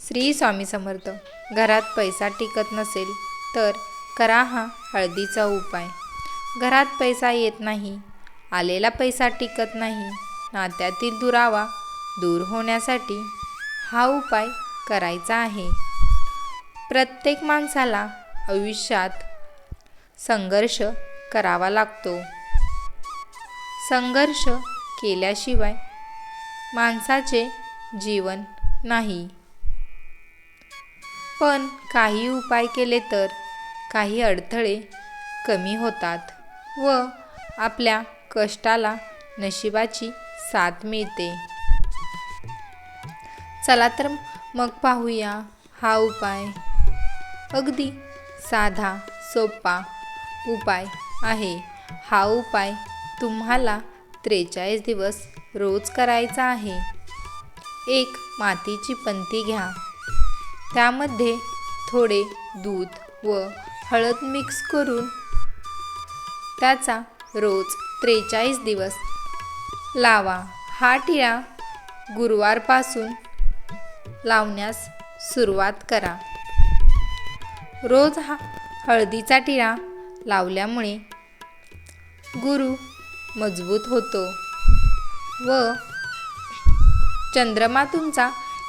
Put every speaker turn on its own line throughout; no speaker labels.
श्री स्वामी समर्थ घरात पैसा टिकत नसेल तर करा हा हळदीचा उपाय. घरात पैसा येत नाही आलेला पैसा टिकत नाही नात्यातील दुरावा दूर होण्यासाठी हा उपाय करायचा आहे. प्रत्येक माणसाला आयुष्यात संघर्ष करावा लागतो. संघर्ष केल्याशिवाय माणसाचे जीवन नाही. पण काही उपाय केले तर काही अडथळे कमी होतात व आपल्या कष्टाला नशिबाची साथ मिळते. चला तर मग पाहूया हा उपाय. अगदी साधा सोपा उपाय आहे. हा उपाय तुम्हाला त्रेचाळीस दिवस रोज करायचा आहे. एक मातीची पंती घ्या. त्यामध्ये थोडे दूध व हळद मिक्स करून त्याचा रोज त्रेचाळीस दिवस लावा. हा टिळा गुरुवारपासून लावण्यास सुरुवात करा. रोज हा हळदीचा टिळा लावल्यामुळे गुरु मजबूत होतो व चंद्रमा तुमचा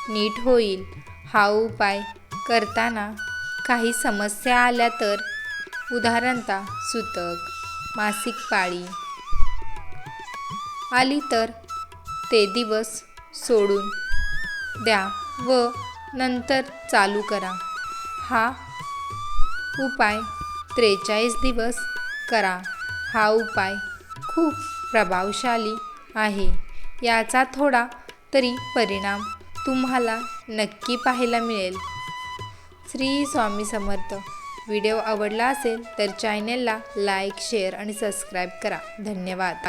नीट होईल. हा उपाय करताना काही समस्या आल्या तर उदाहरणतः सुतक मासिक पाळी. आली तर ते दिवस सोडून द्या व नंतर चालू करा. हा उपाय त्रेचाळीस दिवस करा. हा उपाय खूप प्रभावशाली आहे. याचा थोडा तरी परिणाम तुम्हाला नक्की पाहायला मिळेल. श्री स्वामी समर्थ. व्हिडिओ आवडला असेल तर चॅनेलला लाईक शेअर आणि सबस्क्राईब करा. धन्यवाद.